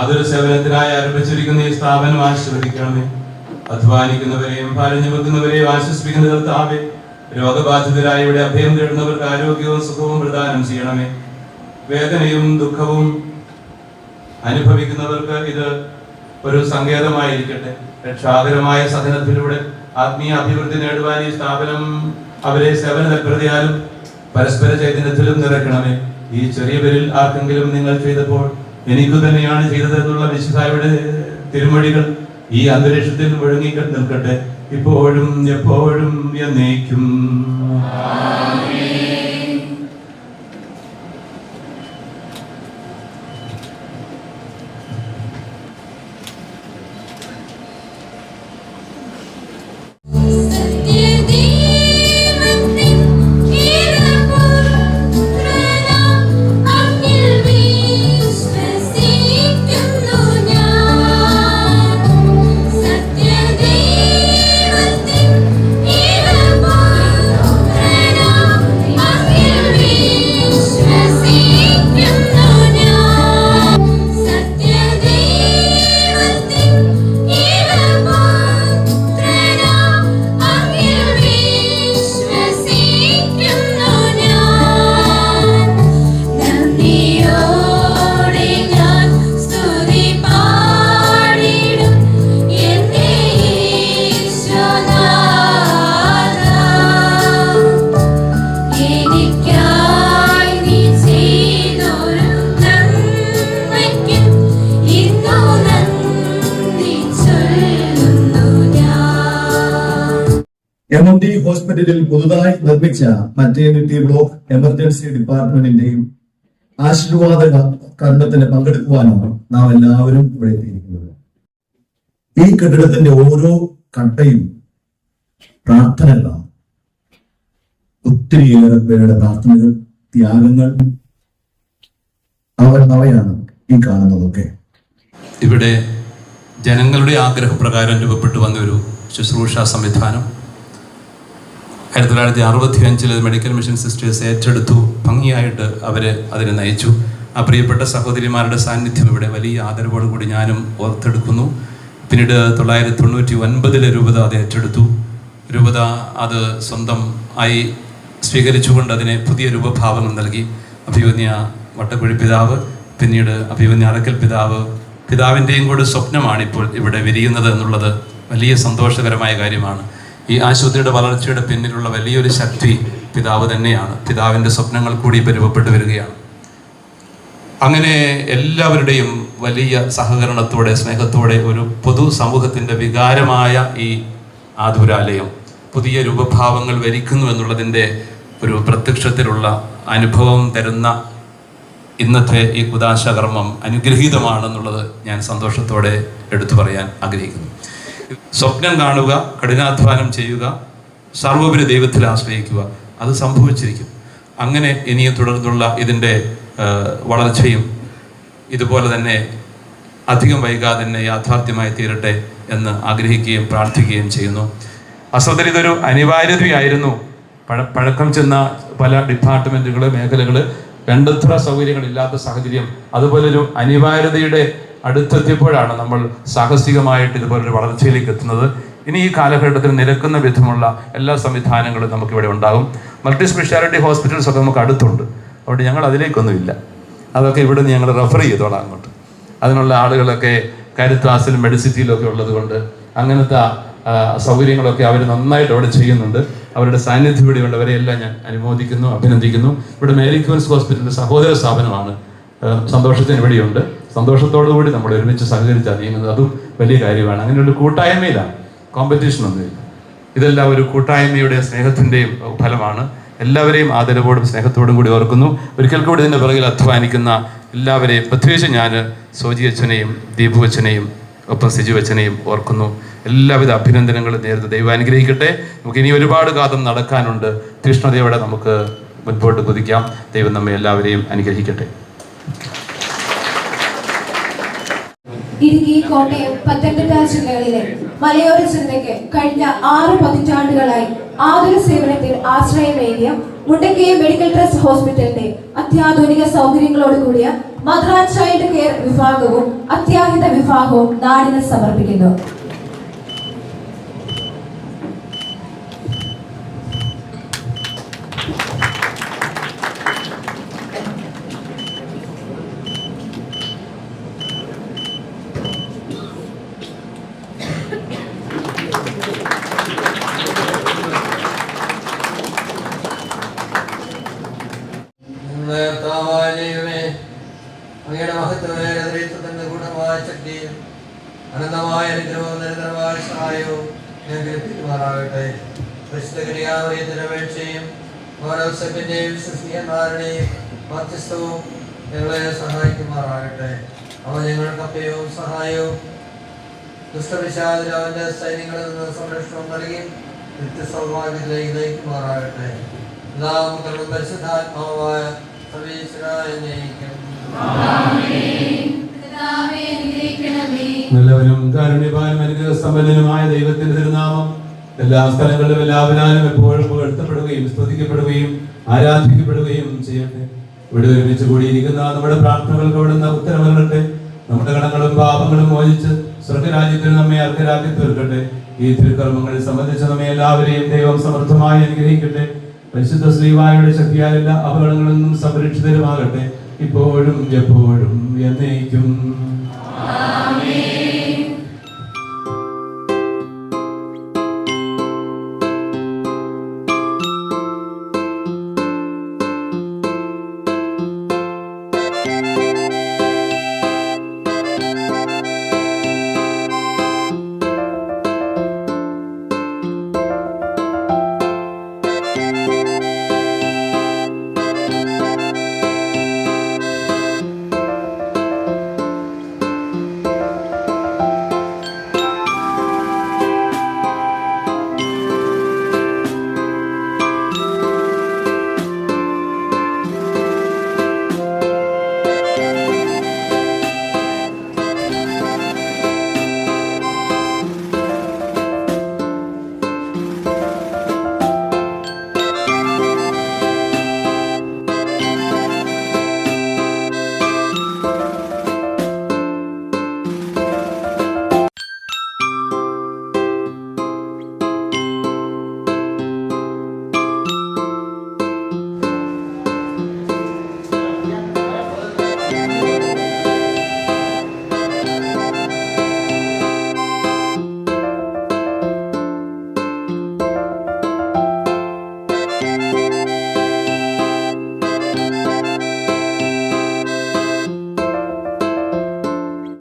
ആതുര സേവനത്തിനായി ആരംഭിച്ചിരിക്കുന്ന ഈ സ്ഥാപനം ആശീർവദിക്കണമേ. അധ്വാനിക്കുന്നവരെയും ഭാരം ചുമക്കുന്നവരെയും ആശ്വസിപ്പിക്കുന്ന കർത്താവെ. രോഗബാധിതരായി ഇവിടെ അഭയം തേടുന്നവർക്ക് ആരോഗ്യവും സുഖവും പ്രദാനം ചെയ്യണമേ. വേദനയും ദുഃഖവും അനുഭവിക്കുന്നവർക്ക് ഇത് ഒരു സങ്കേതമായിരിക്കട്ടെ. രക്ഷാകരമായ സഹനത്തിലൂടെ ആത്മീയ അഭിവൃദ്ധി നേടുവാൻ ഈ സ്ഥാപനം അവരെ സേവന തൽപരതയാലും പരസ്പര ചൈതന്യത്തിലും നിറയ്ക്കണമേ. ഈ ചെറിയ പേരിൽ ആർക്കെങ്കിലും നിങ്ങൾ ചെയ്തപ്പോൾ എനിക്കു തന്നെയാണ് ചെയ്തത് എന്നുള്ള വിശുദ്ധായുടെ തിരുമൊഴികൾ ഈ അന്തരീക്ഷത്തിൽ മുഴങ്ങി നിൽക്കട്ടെ. ഇപ്പോഴും എപ്പോഴും എന്നേക്കും. എം എം ഡി ഹോസ്പിറ്റലിൽ പുതുതായി നിർമ്മിച്ച മറ്റേണിറ്റി ബ്ലോക്ക് എമർജൻസി ഡിപ്പാർട്ട്മെന്റിന്റെയും ആശീർവാദ കർമ്മത്തിന് പങ്കെടുക്കുവാനാണ് നാം എല്ലാവരും ഇവിടെ എത്തിയിരിക്കുന്നത്. ഈ കെട്ടിടത്തിന്റെ ഓരോ കട്ടയും പ്രാർത്ഥനകളാണ് ഒത്തിരിയേറെ പേരുടെ പ്രാർത്ഥനകൾ ത്യാഗങ്ങൾ അവർ അവയാണ് ഈ കാണുന്നതൊക്കെ. ഇവിടെ ജനങ്ങളുടെ ആഗ്രഹപ്രകാരം രൂപപ്പെട്ടു വന്ന ഒരു ശുശ്രൂഷ സംവിധാനം ആയിരത്തി തൊള്ളായിരത്തി അറുപത്തി അഞ്ചിൽ മെഡിക്കൽ മിഷൻ സിസ്റ്റേഴ്സ് ഏറ്റെടുത്തു. ഭംഗിയായിട്ട് അവർ അതിനെ നയിച്ചു. ആ പ്രിയപ്പെട്ട സഹോദരിമാരുടെ സാന്നിധ്യം ഇവിടെ വലിയ ആദരവോടു കൂടി ഞാനും ഓർത്തെടുക്കുന്നു. പിന്നീട് തൊള്ളായിരത്തി തൊണ്ണൂറ്റി ഒൻപതിലെ രൂപത അത് ഏറ്റെടുത്തു. രൂപത അത് സ്വന്തം ആയി സ്വീകരിച്ചുകൊണ്ട് അതിനെ പുതിയ രൂപഭാവങ്ങൾ നൽകി. അഭിമന്യ വട്ടക്കുഴി പിതാവ് പിന്നീട് അഭിമന്യ അറക്കൽ പിതാവ്. പിതാവിന്റെയും കൂടെ സ്വപ്നമാണ് ഇപ്പോൾ ഇവിടെ വിരിയുന്നത് എന്നുള്ളത് വലിയ സന്തോഷകരമായ കാര്യമാണ്. ഈ ആശുപത്രിയുടെ വളർച്ചയുടെ പിന്നിലുള്ള വലിയൊരു ശക്തി പിതാവ് തന്നെയാണ്. പിതാവിന്റെ സ്വപ്നങ്ങൾ കൂടി പരുവപ്പെട്ടു വരികയാണ്. അങ്ങനെ എല്ലാവരുടെയും വലിയ സഹകരണത്തോടെ സ്നേഹത്തോടെ ഒരു പൊതു സമൂഹത്തിന്റെ വികാരമായ ഈ ആതുരാലയം പുതിയ രൂപഭാവങ്ങൾ വരിക്കുന്നു എന്നുള്ളതിന്റെ ഒരു പ്രത്യക്ഷത്തിലുള്ള അനുഭവം തരുന്ന ഇന്നത്തെ ഈ കുദാശകർമ്മം അനുഗ്രഹീതമാണെന്നുള്ളത് ഞാൻ സന്തോഷത്തോടെ എടുത്തു പറയാൻ ആഗ്രഹിക്കുന്നു. സ്വപ്നം കാണുക കഠിനാധ്വാനം ചെയ്യുക സർവോപരി ദൈവത്തിൽ ആശ്രയിക്കുക അത് സംഭവിച്ചിരിക്കും. അങ്ങനെ ഇനിയും തുടർന്നുള്ള ഇതിന്റെ വളർച്ചയും ഇതുപോലെ തന്നെ അധികം വൈകാതെ തന്നെ യാഥാർത്ഥ്യമായി തീരട്ടെ എന്ന് ആഗ്രഹിക്കുകയും പ്രാർത്ഥിക്കുകയും ചെയ്യുന്നു. അസത്തിൽ ഇതൊരു അനിവാര്യതയായിരുന്നു. പഴ പഴക്കം ചെന്ന പല ഡിപ്പാർട്ട്മെന്റുകൾ മേഖലകൾ വേണ്ടത്ര സൗകര്യങ്ങളില്ലാത്ത സാഹചര്യം. അതുപോലെ ഒരു അനിവാര്യതയുടെ അടുത്തെത്തിയപ്പോഴാണ് നമ്മൾ സാഹസികമായിട്ട് ഇതുപോലൊരു വളർച്ചയിലേക്ക് എത്തുന്നത്. ഇനി ഈ കാലഘട്ടത്തിൽ നിരക്കുന്ന വിധമുള്ള എല്ലാ സംവിധാനങ്ങളും നമുക്കിവിടെ ഉണ്ടാകും. മൾട്ടി സ്പെഷ്യാലിറ്റി ഹോസ്പിറ്റൽസ് ഒക്കെ നമുക്ക് അടുത്തുണ്ട്. അതുകൊണ്ട് ഞങ്ങൾ അതിലേക്കൊന്നുമില്ല. അതൊക്കെ ഇവിടെ നിന്ന് ഞങ്ങൾ റെഫർ ചെയ്തോളാം അങ്ങോട്ട്. അതിനുള്ള ആളുകളൊക്കെ കരുത്താസിലും മെഡിസിറ്റിയിലൊക്കെ ഉള്ളത് കൊണ്ട് അങ്ങനത്തെ സൗകര്യങ്ങളൊക്കെ അവർ നന്നായിട്ട് അവിടെ ചെയ്യുന്നുണ്ട്. അവരുടെ സാന്നിധ്യം ഇവിടെ ഉള്ളവരെയെല്ലാം ഞാൻ അനുമോദിക്കുന്നു അഭിനന്ദിക്കുന്നു. ഇവിടെ മേരി ക്യൂൻസ് ഹോസ്പിറ്റലിന്റെ സഹോദര സ്ഥാപനമാണ്. സന്തോഷത്തിന് ഇവിടെയുണ്ട്. സന്തോഷത്തോടു കൂടി നമ്മൾ ഒരുമിച്ച് സഹകരിച്ചാൽ നീങ്ങുന്നത് അതും വലിയ കാര്യമാണ്. അങ്ങനെ ഒരു കൂട്ടായ്മയിലാണ്. കോമ്പറ്റീഷൻ ഒന്നുമില്ല ഇതെല്ലാം ഒരു കൂട്ടായ്മയുടെ സ്നേഹത്തിന്റെയും ഫലമാണ്. എല്ലാവരെയും ആദരവോടും സ്നേഹത്തോടും കൂടി ഓർക്കുന്നു. ഒരിക്കൽ കൂടി ഇതിന്റെ പിറകിൽ അധ്വാനിക്കുന്ന എല്ലാവരെയും പ്രത്യേകിച്ച് ഞാൻ സോജി അച്ഛനെയും ദീപു അച്ഛനെയും ഒപ്പം സിജു അച്ഛനെയും ഓർക്കുന്നു. എല്ലാവിധ അഭിനന്ദനങ്ങളും നേരുന്നു. ദൈവം അനുഗ്രഹിക്കട്ടെ. നമുക്ക് ഇനി ഒരുപാട് കാതം നടക്കാനുണ്ട്. തീഷ്ണതയോടെ നമുക്ക് മുൻപോട്ട് കുതിക്കാം. ദൈവം നമ്മെ എല്ലാവരെയും അനുഗ്രഹിക്കട്ടെ. ഇടുക്കി കോട്ടയം പത്തനംതിട്ട ജില്ലകളിലെ മലയോര ജനതയ്ക്ക് കഴിഞ്ഞ ആറ് പതിറ്റാണ്ടുകളായി ആതുര സേവനത്തിൽ ആശ്രയമേകിയ മുണ്ടക്കയം മെഡിക്കൽ ട്രസ്റ്റ് ഹോസ്പിറ്റലിന്റെ അത്യാധുനിക സൗകര്യങ്ങളോട് കൂടിയ മദ്രാസ് ചൈൽഡ് കെയർ വിഭാഗവും അത്യാഹിത വിഭാഗവും നാടിന് സമർപ്പിക്കുന്നു. പരിശുദ്ധകരിയാമറിയത്തിന്റെ അപേക്ഷയും ഓരോ സെബിന്റെയും ക്രിസ്ത്യന്മാരുടെയും മധ്യസ്ഥവും ഞങ്ങളെ സഹായിക്കുമാറാകട്ടെ. അവ ഞങ്ങൾക്ക് അപ്പയവും സഹായവും ദുഷ്ടവിശാദിൽ അവന്റെ സൈന്യങ്ങളിൽ നിന്ന് സംരക്ഷണം നൽകി നിത്യസൗഭാഗ്യത്തിലേക്ക് നയിക്കുമാറാകട്ടെ. എല്ലാവർക്കും പരിശുദ്ധാത്മാവായ സർവീശ്വരായ നയിക്കും. നല്ലവനും കാരുണ്യവാനും അനുഗ്രഹസമ്പന്നനുമായ ദൈവത്തിന്റെ തിരുനാമം എല്ലാ സ്ഥലങ്ങളിലും എല്ലാവരാലും എപ്പോഴും പുകഴ്ത്തപ്പെടുകയും സ്തുതിക്കപ്പെടുകയും ആരാധിക്കപ്പെടുകയും ചെയ്യട്ടെ. ഇവിടെ ഒരുമിച്ച് കൂടിയിരിക്കുന്ന നമ്മുടെ പ്രാർത്ഥനകൾക്ക് അവിടുന്ന് ഉത്തരവരട്ടെ നമ്മുടെ കടങ്ങളും പാപങ്ങളും മോചിച്ച് സ്വർഗരാജ്യത്തിൽ നമ്മെ അർഹരാക്കി തീർക്കട്ടെ. ഈ തിരുക്കർമ്മങ്ങളെ സംബന്ധിച്ച് നമ്മെ എല്ലാവരെയും ദൈവം സമർത്ഥമായി അനുഗ്രഹിക്കട്ടെ. പരിശുദ്ധ ശ്രീവായുടെ ശക്തിയാൽ എല്ലാ അപകടങ്ങളിൽ നിന്നും സംരക്ഷിതരുമാകട്ടെ. ഇപ്പോഴും എപ്പോഴും എന്നേക്കും. ആമേൻ